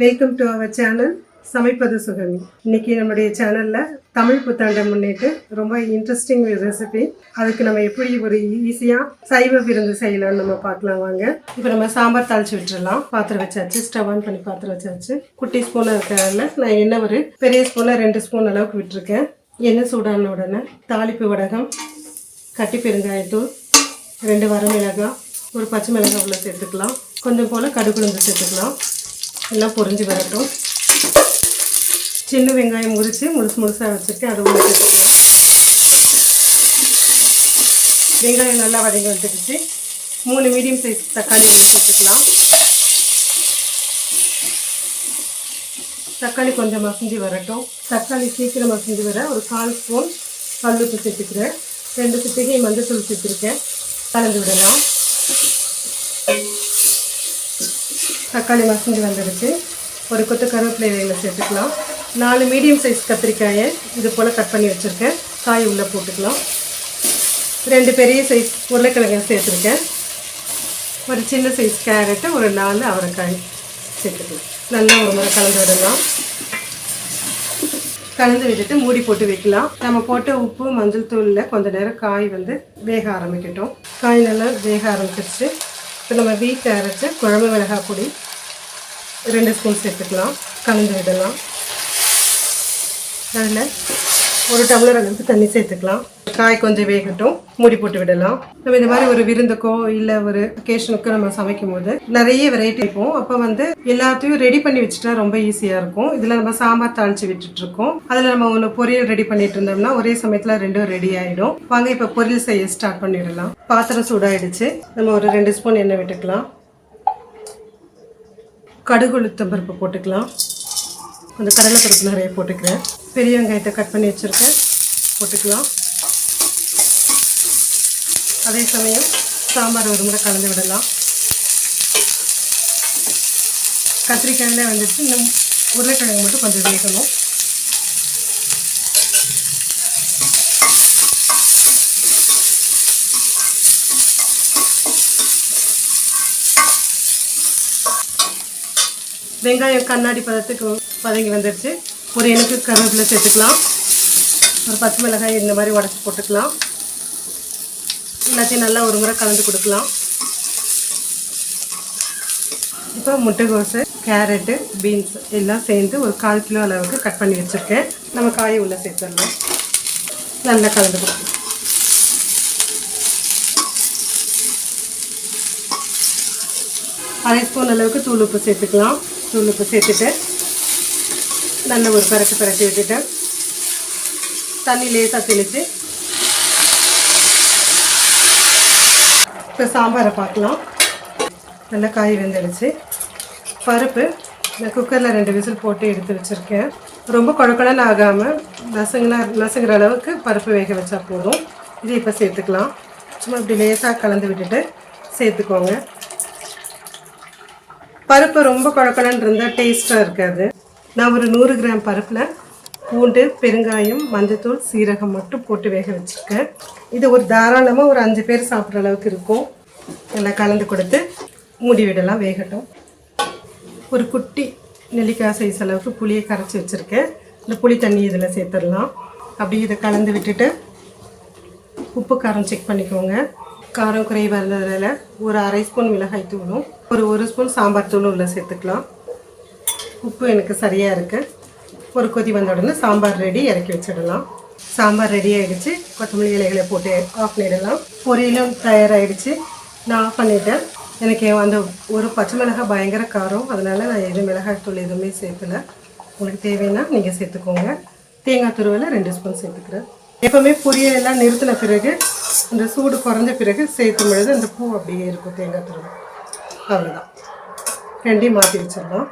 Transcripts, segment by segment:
Welcome to our channel சமைப்பது சுகமி. இன்னைக்கு நம்முடைய சேனலில் தமிழ் புத்தாண்டை முன்னிட்டு ரொம்ப இன்ட்ரெஸ்டிங் ரெசிபி அதுக்கு நம்ம எப்படி ஒரு ஈஸியாக சைவ விருந்து செய்யலாம்னு நம்ம பார்க்கலாம் வாங்க. இப்போ நம்ம சாம்பார் தாளிச்சு விட்டுடலாம் பாத்திரம் வச்சாச்சு ஸ்டவ் ஆன் பண்ணி பாத்திரம் வச்சாச்சு. குட்டி ஸ்பூன் இருக்கிறதுல நான் என்ன ஒரு பெரிய ஸ்பூனில் ரெண்டு ஸ்பூன் அளவுக்கு விட்டுருக்கேன். எண்ணெய் சூடான உடனே தாளிப்பு வடகம் கட்டி பெருங்காயத்தூள் ரெண்டு வரமிளகாய் ஒரு பச்சை மிளகாய் உள்ள சேர்த்துக்கலாம். கொஞ்சம் போல் கடுகுழுந்து சேர்த்துக்கலாம். எல்லாம் பொறிஞ்சு வரட்டும். சின்ன வெங்காயம் முறித்து முழுசு முழுசாக வச்சுருக்கேன் அது உள்ள சேர்த்துக்கலாம் வெங்காயம் நல்லா வதங்கி வந்துடுச்சு. மூணு மீடியம் சைஸ் தக்காளி உள்ள சேர்த்துக்கலாம் தக்காளி கொஞ்சம் மசிஞ்சு வரட்டும். தக்காளி சீக்கிரம் மசிஞ்சு வர ஒரு கால் ஸ்பூன் கல்லுப்பு சேர்த்துக்கிறேன். ரெண்டு சிட்டிகை மஞ்சள் சேர்த்துருக்கேன். கலந்து விடலாம். தக்காளி மசிஞ்சு வந்துடுச்சு ஒரு கொத்து கருவேப்பிலை இதில் சேர்த்துக்கலாம். நாலு மீடியம் சைஸ் கத்திரிக்காயை இது போல் கட் பண்ணி வச்சுருக்கேன். காய் உள்ளே போட்டுக்கலாம். ரெண்டு பெரிய சைஸ் உருளைக்கிழங்கு சேர்த்துருக்கேன். ஒரு சின்ன சைஸ் கேரட்டு ஒரு நாலு அவரைக்காய் சேர்த்துக்கலாம். நல்லா ஒரு முறை கலந்து விடலாம். கலந்து விட்டுட்டு மூடி போட்டு வைக்கலாம். நம்ம போட்ட உப்பு மஞ்சள் தூளில் கொஞ்ச நேரம் காய் வந்து வேக ஆரம்பிக்கட்டும். காய் நல்லா வேக ஆரம்பிச்சிருச்சு. இப்போ நம்ம வீட்டில் அரைச்ச குழம்பு மிளகாய் பொடி ரெண்டு ஸ்பூன் சேர்த்துக்கலாம் கலந்து விடலாம். அதில் ஒரு டம்ளர் அளவுக்கு தண்ணி சேர்த்துக்கலாம். காய் கொஞ்சம் வேகட்டும். மூடி போட்டு விடலாம். நம்ம இந்த மாதிரி ஒரு விருந்துக்கோ இல்லை ஒரு அக்கேஷனுக்கோ நம்ம சமைக்கும் போது நிறைய வெரைட்டி இருக்கும். அப்போ வந்து எல்லாத்தையும் ரெடி பண்ணி வச்சுட்டா ரொம்ப ஈஸியாக இருக்கும். இதில் நம்ம சாம்பார் தாளிச்சு விட்டுட்டு இருக்கோம் அதில் நம்ம ஒன்று பொரியல் ரெடி பண்ணிட்டு இருந்தோம்னா ஒரே சமயத்தில் ரெண்டும் ரெடி ஆகிடும் வாங்க இப்போ பொரியல் செய்ய ஸ்டார்ட் பண்ணிடலாம். பாத்திரம் சூடாயிடுச்சு. நம்ம ஒரு ரெண்டு ஸ்பூன் எண்ணெய் விட்டுக்கலாம். கடுகு உளுத்தம் பருப்பு போட்டுக்கலாம். கொஞ்சம் கடலை பருப்பு நிறைய போட்டுக்கிறேன். பெரிய வெங்காயத்தை கட் பண்ணி வச்சுருக்கேன். போட்டுக்கலாம். அதே சமயம் சாம்பார் ஒரு முறை கலந்து விடலாம். கத்திரிக்காயில வந்துட்டு இன்னும் உருளைக்கிழங்கு மட்டும் கொஞ்சம் வேகணும். வெங்காயம் கண்ணாடி பதத்துக்கு பதங்கி வந்துடுச்சு ஒரு எனக்கு கருவேப்பிலை சேர்த்துக்கலாம். ஒரு பச்சை மிளகாய் இந்த மாதிரி உடச்சி போட்டுக்கலாம். எல்லாத்தையும் நல்லா ஒரு முறை கலந்து கொடுக்கலாம். இப்போ முட்டைகோசு கேரட்டு பீன்ஸ் எல்லாம் சேர்ந்து ஒரு கால் கிலோ அளவுக்கு கட் பண்ணி வச்சுருக்கேன். நம்ம காயை உள்ளே சேர்த்துடலாம். நல்லா கலந்து கொடுக்கலாம். அரை ஸ்பூன் அளவுக்கு தூள் உப்பு சேர்த்துக்கலாம். தூள் உப்பு சேர்த்துட்டு நல்ல ஒரு பரட்டு பரட்டி விட்டுட்டேன். தண்ணி லேசாக தெளித்து இப்போ சாம்பாரை பார்க்கலாம். நல்லா காய் வெந்துடுச்சு. பருப்பு நான் குக்கரில் ரெண்டு விசில் போட்டு எடுத்து வச்சுருக்கேன். ரொம்ப குழக்கலன்னு ஆகாமல் நசுங்கினா நசுங்கிற அளவுக்கு பருப்பு வேக வச்சா போதும். இதை இப்போ சேர்த்துக்கலாம். சும்மா இப்படி லேசாக கலந்து விட்டுட்டு சேர்த்துக்கோங்க. பருப்பு ரொம்ப குழக்கலன்னு இருந்தால் டேஸ்ட்டாக இருக்காது. நான் ஒரு நூறு கிராம் பருப்பில் பூண்டு பெருங்காயம் மஞ்சத்தூள் சீரகம் மட்டும் போட்டு வேக வச்சுருக்கேன். இது ஒரு தாராளமாக ஒரு அஞ்சு பேர் சாப்பிட்ற அளவுக்கு இருக்கும். நல்லா கலந்து கொடுத்து மூடி விடலாம் வேகட்டும். ஒரு குட்டி நெல்லிக்காய் சைஸ் அளவுக்கு புளியை கரைச்சி வச்சுருக்கேன். இந்த புளி தண்ணி இதில் சேர்த்துடலாம். அப்படியே இதை கலந்து விட்டுட்டு உப்பு காரம் செக் பண்ணிக்கோங்க. காரம் குறைவாக இருந்ததில் ஒரு அரை ஸ்பூன் மிளகாய் தூளும் ஒரு ஒரு ஸ்பூன் சாம்பார் தூளும் உள்ள சேர்த்துக்கலாம். உப்பு எனக்கு சரியாக இருக்குது ஒரு கொதி வந்த உடனே சாம்பார் ரெடி இறக்கி வச்சிடலாம். சாம்பார் ரெடி ஆகிடுச்சு கொத்தமல்லி இலைகளை போட்டு ஆஃப் பண்ணிடலாம். பொரியலும் தயாராகிடுச்சு நான் ஆஃப் பண்ணிட்டேன். எனக்கு அந்த ஒரு பச்சை மிளகாய் பயங்கர காரம். அதனால் நான் எதுவும் மிளகாய் தூள் எதுவுமே சேர்த்துல உங்களுக்கு தேவைன்னா நீங்கள் சேர்த்துக்கோங்க. தேங்காய் துருவில் ரெண்டு ஸ்பூன் சேர்த்துக்கிறேன். எப்போவுமே பொரியல் எல்லாம் நிறுத்தின பிறகு இந்த சூடு குறைஞ்ச பிறகு சேர்த்தும் பொழுது அந்த பூ அப்படியே இருக்கும் தேங்காய் துருவம் அவ்வளோதான் ரெண்டையும் மாற்றி வச்சிடலாம்.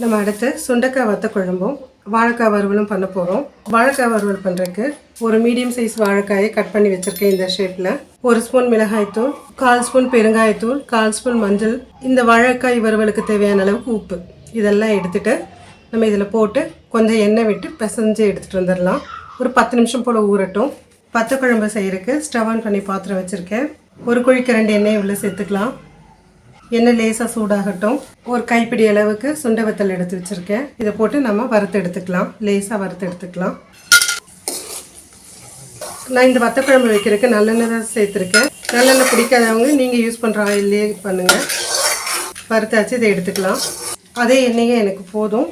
நம்ம அடுத்து சுண்டைக்காய் வத்த குழம்பும் வாழைக்காய் வறுவலும் பண்ண போகிறோம் வாழைக்காய் வறுவல் பண்ணுறதுக்கு ஒரு மீடியம் சைஸ் வாழைக்காயை கட் பண்ணி வச்சுருக்கேன் இந்த ஷேப்பில் ஒரு ஸ்பூன் மிளகாய்த்தூள் கால் ஸ்பூன் பெருங்காயத்தூள் கால் ஸ்பூன் மஞ்சள். இந்த வாழைக்காய் வறுவலுக்கு தேவையான அளவுக்கு உப்பு. இதெல்லாம் எடுத்துட்டு நம்ம இதில் போட்டு கொஞ்சம் எண்ணெய் விட்டு பிசைஞ்சு எடுத்துகிட்டு வந்துடலாம். ஒரு பத்து நிமிஷம் போல் ஊறட்டும். பத்து குழம்பு செய்யறதுக்கு ஸ்டவ் ஆன் பண்ணி பாத்திரம் வச்சுருக்கேன். ஒரு குழிக்கு ரெண்டு எண்ணெய் உள்ளே சேர்த்துக்கலாம். எண்ணெய் லேசாக சூடாகட்டும். ஒரு கைப்பிடி அளவுக்கு சுண்டை வத்தல் எடுத்து வச்சுருக்கேன். இதை போட்டு நம்ம வறுத்து எடுத்துக்கலாம். லேசாக வறுத்து எடுத்துக்கலாம். நான் இந்த வத்தக்குழம்பு வைக்கிறதுக்கு நல்லெண்ணெய் தான் சேர்த்துருக்கேன். நல்லெண்ணெய் பிடிக்காதவங்க நீங்கள் யூஸ் பண்ணுற ஆயிலே பண்ணுங்கள் வறுத்தாச்சு இதை எடுத்துக்கலாம். அதே எண்ணெயே எனக்கு போதும்.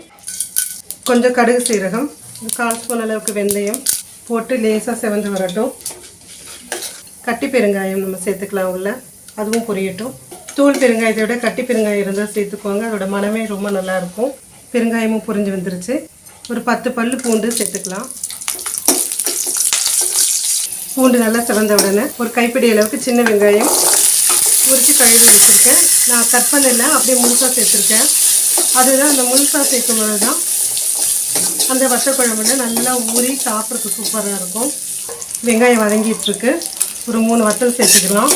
கொஞ்சம் கடுகு சீரகம் கால் ஸ்பூன் அளவுக்கு வெந்தயம் போட்டு லேசாக செவந்து வரட்டும். கட்டி பெருங்காயம் நம்ம சேர்த்துக்கலாம் உள்ள. அதுவும் பொரியட்டும். தூள் பெருங்காயத்தை விட கட்டி பெருங்காயம் இருந்தால் சேர்த்துக்கோங்க. அதோட மனமே ரொம்ப நல்லாயிருக்கும் பெருங்காயமும் பொரிஞ்சு வந்துருச்சு. ஒரு பத்து பல் பூண்டு சேர்த்துக்கலாம். பூண்டு நல்லா சிவந்த உடனே ஒரு கைப்பிடி அளவுக்கு சின்ன வெங்காயம் உரிச்சு கழுவி வச்சுருக்கேன். நான் கட் பண்ணல அப்படியே முழுசாக சேர்த்துருக்கேன். அதுதான் அந்த முழுசாக சேர்க்கும் போது தான் அந்த வத்தக்குழம்புல நல்லா ஊறி சாப்பிட்றதுக்கு சூப்பராக இருக்கும். வெங்காயம் வதங்கிட்டுருக்கு. ஒரு மூணு வத்தல் சேர்த்துக்கலாம்.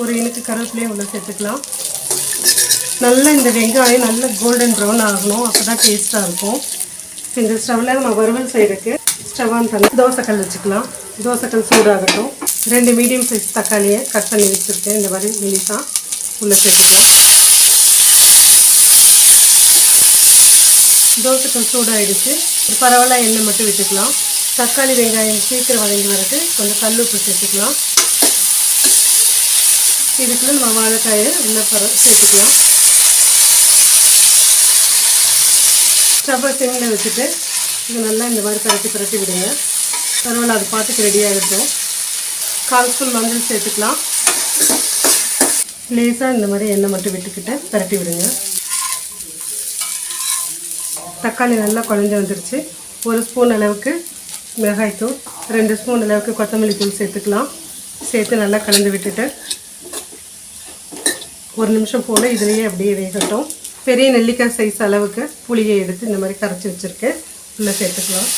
ஒரு இனுக்கு கருவேப்பிலையும் உள்ள சேர்த்துக்கலாம். நல்லா இந்த வெங்காயம் நல்ல கோல்டன் ப்ரௌன் ஆகணும். அப்போ தான் டேஸ்ட்டாக இருக்கும். இந்த ஸ்டவ்வில் நம்ம வறுவல் செய்கிறதுக்கு ஸ்டவ் தண்ணி தோசைக்கல் வச்சுக்கலாம். தோசைக்கல் சூடாகட்டும். ரெண்டு மீடியம் சைஸ் தக்காளியை கட் பண்ணி வச்சுருக்கேன். இந்த மாதிரி மெலிசா உள்ளே சேர்த்துக்கலாம். தோசைக்கல் சூடாகிடுச்சு பரவாயில்ல எண்ணெய் மட்டும் விட்டுக்கலாம். தக்காளி வெங்காயம் சீக்கிரம் வதங்கி வரது கொஞ்சம் கல் உப்பு சேர்த்துக்கலாம். இதுக்குள்ள நம்ம வாழைக்காயை உள்ளே பர சேர்த்துக்கலாம். ஸ்டவ்வை சிம்மில் வச்சுட்டு இது நல்லா இந்த மாதிரி பரட்டி பரட்டி விடுங்க. பரவாயில்ல அது பார்த்துக்கு ரெடியாக இருக்கும் கால் ஸ்பூன் மஞ்சள் சேர்த்துக்கலாம். லேசாக இந்த மாதிரி எண்ணெய் மட்டும் விட்டுக்கிட்டு பரட்டி விடுங்க. தக்காளி நல்லா குழஞ்சி வந்துருச்சு. ஒரு ஸ்பூன் அளவுக்கு மிளகாய்த்தூள் ரெண்டு ஸ்பூன் அளவுக்கு கொத்தமல்லி தூள் சேர்த்துக்கலாம். சேர்த்து நல்லா கலந்து விட்டுட்டு ஒரு நிமிஷம் போல் இதுலேயே அப்படியே வேகட்டும். பெரிய நெல்லிக்காய் சைஸ் அளவுக்கு புளியை எடுத்து இந்த மாதிரி கரைச்சி வச்சுருக்கு. உள்ளே சேர்த்துக்கலாம்.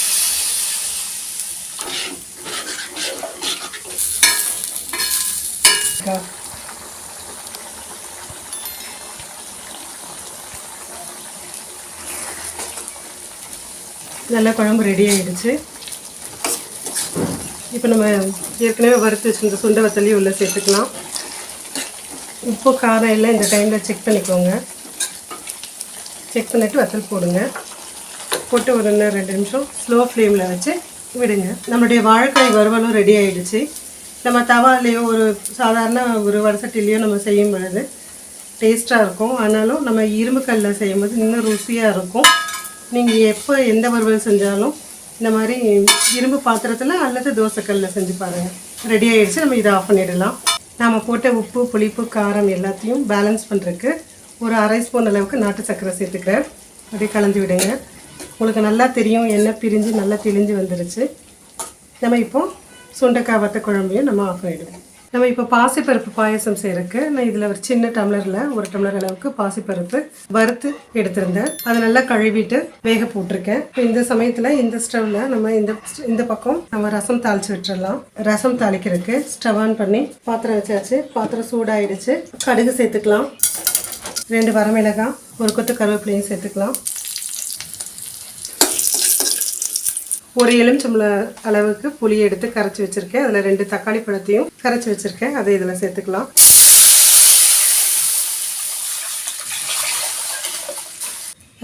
நல்லா குழம்பு ரெடி ஆகிடுச்சு இப்போ நம்ம ஏற்கனவே வறுத்து வச்சுருந்த சுண்டை வத்தலையும் உள்ளே சேர்த்துக்கலாம். உப்பு காரம் எல்லாம் இந்த டைமில் செக் பண்ணிக்கோங்க. செக் பண்ணிவிட்டு வத்தல் போடுங்க. போட்டு ஒரு இன்னும் ரெண்டு நிமிஷம் ஸ்லோ ஃப்ளேமில் வச்சு விடுங்க. நம்மளுடைய வாழைக்காய் வறுவலும் ரெடி ஆகிடுச்சு நம்ம தவாலையோ ஒரு சாதாரண ஒரு வடசட்டிலையோ நம்ம செய்யும் பொழுது டேஸ்ட்டாக இருக்கும். ஆனாலும் நம்ம இரும்பு கல்லில் செய்யும்போது இன்னும் ருசியாக இருக்கும். நீங்கள் எப்போ எந்த வறுவல் செஞ்சாலும் இந்த மாதிரி இரும்பு பாத்திரத்தில் அல்லது தோசைக்கல்லில் செஞ்சு பாருங்கள் ரெடி ஆகிடுச்சு நம்ம இதை ஆஃப் பண்ணிடலாம். நாம் போட்ட உப்பு புளிப்பு காரம் எல்லாத்தையும் பேலன்ஸ் பண்ணுறதுக்கு ஒரு அரை ஸ்பூன் அளவுக்கு நாட்டு சர்க்கரை சேர்த்துக்கிறேன். அப்படியே கலந்து விடுங்க. உங்களுக்கு நல்லா தெரியும் எண்ணெய் பிரிஞ்சு நல்லா தெளிஞ்சு வந்துருச்சு. நம்ம இப்போ சுண்டைக்காய் வத்த குழம்பையும் நம்ம ஆஃப் பண்ணிடுவோம். நம்ம இப்போ பாசிப்பருப்பு பாயசம் செய்யறதுக்கு நான் இதில் ஒரு சின்ன டம்ளரில் ஒரு டம்ளர் அளவுக்கு பாசிப்பருப்பு வறுத்து எடுத்திருந்தேன். அதை நல்லா கழுவிட்டு வேக போட்டிருக்கேன். இப்போ இந்த சமயத்தில் இந்த ஸ்டவ்வில் நம்ம இந்த இந்த பக்கம் நம்ம ரசம் தாளிச்சு விட்டுறலாம். ரசம் தாளிக்கிறதுக்கு ஸ்டவ் ஆன் பண்ணி பாத்திரம் வச்சாச்சு. பாத்திரம் சூடாயிடுச்சு. கடுகு சேர்த்துக்கலாம். ரெண்டு வரமிளகாய் ஒரு கொத்து கருவேப்பிலையும் சேர்த்துக்கலாம். ஒரு எலுமிச்சம்பள அளவுக்கு புளி எடுத்து கரைச்சி வச்சுருக்கேன். அதில் ரெண்டு தக்காளி பழத்தையும் கரைச்சி வச்சுருக்கேன். அதை இதில் சேர்த்துக்கலாம்.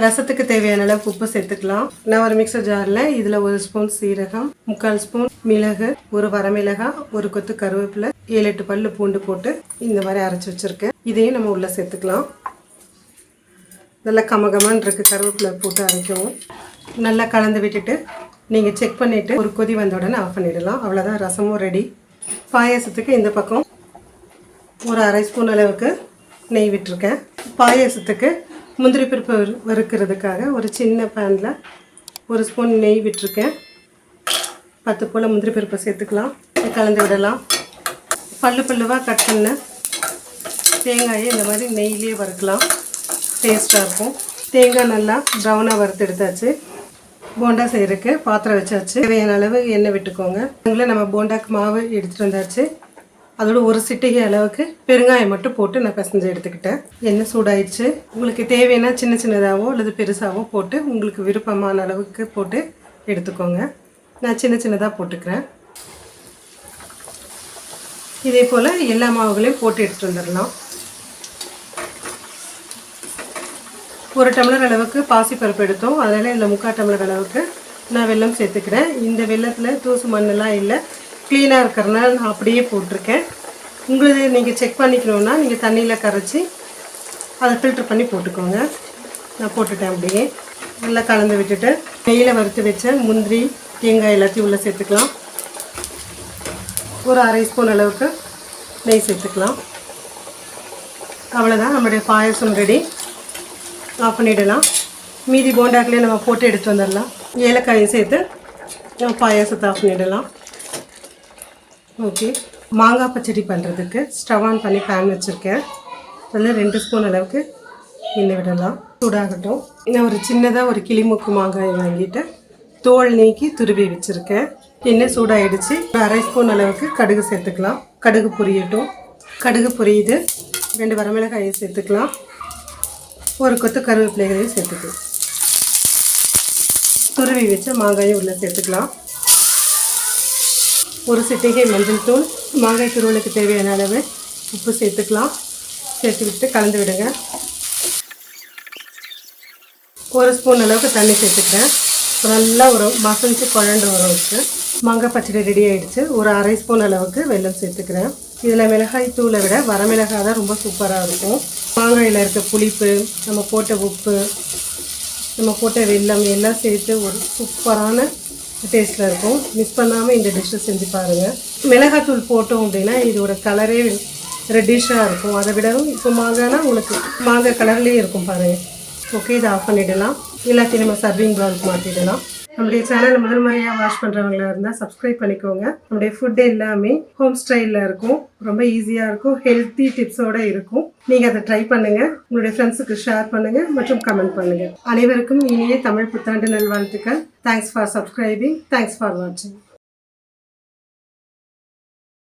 ரசத்துக்கு தேவையான அளவு உப்பு சேர்த்துக்கலாம். நான் ஒரு மிக்சர் ஜாரில் இதில் ஒரு ஸ்பூன் சீரகம் முக்கால் ஸ்பூன் மிளகு ஒரு வரமிளகாய் ஒரு கொத்து கருவேப்பிலை ஏழு எட்டு பல்லு பூண்டு போட்டு இந்த மாதிரி அரைச்சி வச்சுருக்கேன். இதையும் நம்ம உள்ளே சேர்த்துக்கலாம். நல்லா கமகமான் இருக்கு. கருவேப்பிலை போட்டு அரைக்கவும். நல்லா கலந்து விட்டுட்டு நீங்கள் செக் பண்ணிவிட்டு ஒரு கொதி வந்த உடனே ஆஃப் பண்ணிடலாம். அவ்வளோதான் ரசமும் ரெடி பாயாசத்துக்கு இந்த பக்கம் ஒரு அரை ஸ்பூன் அளவுக்கு நெய் விட்டுருக்கேன். பாயாசத்துக்கு முந்திரி பருப்பு வறு- வறுக்கிறதுக்காக ஒரு சின்ன பேனில் ஒரு ஸ்பூன் நெய் விட்டுருக்கேன். பத்து போல் முந்திரி பருப்பை சேர்த்துக்கலாம். கலந்து விடலாம். பல்லு பல்லுவாக கட் பண்ண தேங்காயை இந்த மாதிரி நெய்லேயே வறுக்கலாம். டேஸ்ட்டாக இருக்கும். தேங்காய் நல்லா ப்ரௌனாக வறுத்து எடுத்தாச்சு. போண்டா செய்கிறதுக்கு பாத்திரம் வச்சாச்சு. தேவையான அளவு எண்ணெய் விட்டுக்கோங்க. அதுல நம்ம போண்டாக்கு மாவு எடுத்துகிட்டு வந்தாச்சு. அதோட ஒரு சிட்டிகை அளவுக்கு பெருங்காயம் மட்டும் போட்டு நான் பிசைஞ்சு எடுத்துக்கிட்டேன். எண்ணெய் சூடாயிடுச்சு. உங்களுக்கு தேவையான சின்ன சின்னதாகவோ அல்லது பெருசாகவோ போட்டு உங்களுக்கு விருப்பமான அளவுக்கு போட்டு எடுத்துக்கோங்க. நான் சின்ன சின்னதாக போட்டுக்கிறேன். இதே போல் எல்லா மாவுகளையும் போட்டு எடுத்துகிட்டு வந்துடலாம். ஒரு டம்ளர் அளவுக்கு பாசிப்பருப்பு எடுத்தோம். அதனால் இந்த முக்கால் டம்ளர் அளவுக்கு நான் வெல்லம் சேர்த்துக்கிறேன். இந்த வெள்ளத்தில் தூசு மண்ணெல்லாம் இல்லை. க்ளீனாக இருக்கிறனால நான் அப்படியே போட்டிருக்கேன். உங்களது நீங்கள் செக் பண்ணிக்கணுன்னா நீங்கள் தண்ணியில் கரைச்சி அதை ஃபில்டர் பண்ணி போட்டுக்கோங்க. நான் போட்டுட்டேன் அப்படியே. நல்லா கலந்து விட்டுட்டு நெய்யில் வறுத்து வச்ச முந்திரி தேங்காய் எல்லாத்தையும் உள்ளே சேர்த்துக்கலாம். ஒரு அரை ஸ்பூன் அளவுக்கு நெய் சேர்த்துக்கலாம். அவ்வளோதான் நம்மளுடைய பாயசம் ரெடி ஆஃப் பண்ணிடலாம் மீதி போண்டாக்கிலே நம்ம போட்டு எடுத்து வந்துடலாம். ஏலக்காயும் சேர்த்து நம்ம பாயாசத்தை ஆஃப் பண்ணிடலாம் ஓகே மாங்காய் பச்சடி பண்ணுறதுக்கு ஸ்டவ் ஆன் பண்ணி பேன் வச்சுருக்கேன். அதில் ரெண்டு ஸ்பூன் அளவுக்கு எண்ணெய் விடலாம். சூடாகட்டும். நான் ஒரு சின்னதாக ஒரு கிளிமுக்கு மாங்காய் வாங்கிட்டு தோல் நீக்கி துருவி வச்சுருக்கேன். எண்ணெய் சூடாகிடுச்சு ஒரு அரை ஸ்பூன் அளவுக்கு கடுகு சேர்த்துக்கலாம். கடுகு பொரியட்டும். கடுகு பொரியுது. ரெண்டு வரமிளகாயை சேர்த்துக்கலாம். ஒரு கொத்து கருவேப்பிலைகளையும் சேர்த்துக்கலாம் துருவி வச்ச மாங்காயும் உள்ளே சேர்த்துக்கலாம். ஒரு சிட்டிகை மஞ்சள் தூள். மாங்காய் துருவலுக்கு தேவையான அளவு உப்பு சேர்த்துக்கலாம். சேர்த்து விட்டு கலந்து விடுங்க. ஒரு ஸ்பூன் அளவுக்கு தண்ணி சேர்த்துக்கிறேன். நல்லா ஒரு மசஞ்சு குழண்டு வரும். வச்சு மாங்காய் பச்சடி ரெடி ஆகிடுச்சு ஒரு அரை ஸ்பூன் அளவுக்கு வெல்லம் சேர்த்துக்கிறேன். இதில் மிளகாய் தூளை விட வரமிளகாய் தான் ரொம்ப சூப்பராக இருக்கும். மாங்காயில் இருக்க புளிப்பு நம்ம போட்ட உப்பு நம்ம போட்ட வெல்லம் எல்லாம் சேர்த்து ஒரு சூப்பரான டேஸ்ட்டில் இருக்கும். மிஸ் பண்ணாமல் இந்த டிஷ்ஷை செஞ்சு பாருங்கள் மிளகாத்தூள் போட்டோம் அப்படின்னா இதோட கலரே ரெட்டிஷாக இருக்கும். அதை விடவும் இப்போ மாங்காய்னா உங்களுக்கு மாங்காய் கலர்லேயே இருக்கும் பாருங்கள் ஓகே இதை ஆஃப் பண்ணிடலாம். எல்லாத்தையும் நம்ம சர்விங் பவுலுக்கு மாற்றிடலாம் நம்முடைய சேனலை முதல் முறையாக வாஷ் பண்ணுறவங்களா இருந்தால் சப்ஸ்கிரைப் பண்ணிக்கோங்க. நம்முடைய ஃபுட் எல்லாமே ஹோம் ஸ்டைலில் இருக்கும். ரொம்ப ஈஸியாக இருக்கும். ஹெல்த்தி டிப்ஸோடு இருக்கும். நீங்கள் அதை ட்ரை பண்ணுங்கள் உங்களுடைய ஃப்ரெண்ட்ஸுக்கு ஷேர் பண்ணுங்கள் மற்றும் கமெண்ட் பண்ணுங்கள் அனைவருக்கும் இனிய தமிழ் புத்தாண்டு நல்வாழ்த்துக்கள். Thanks for subscribing thanks for வாட்சிங்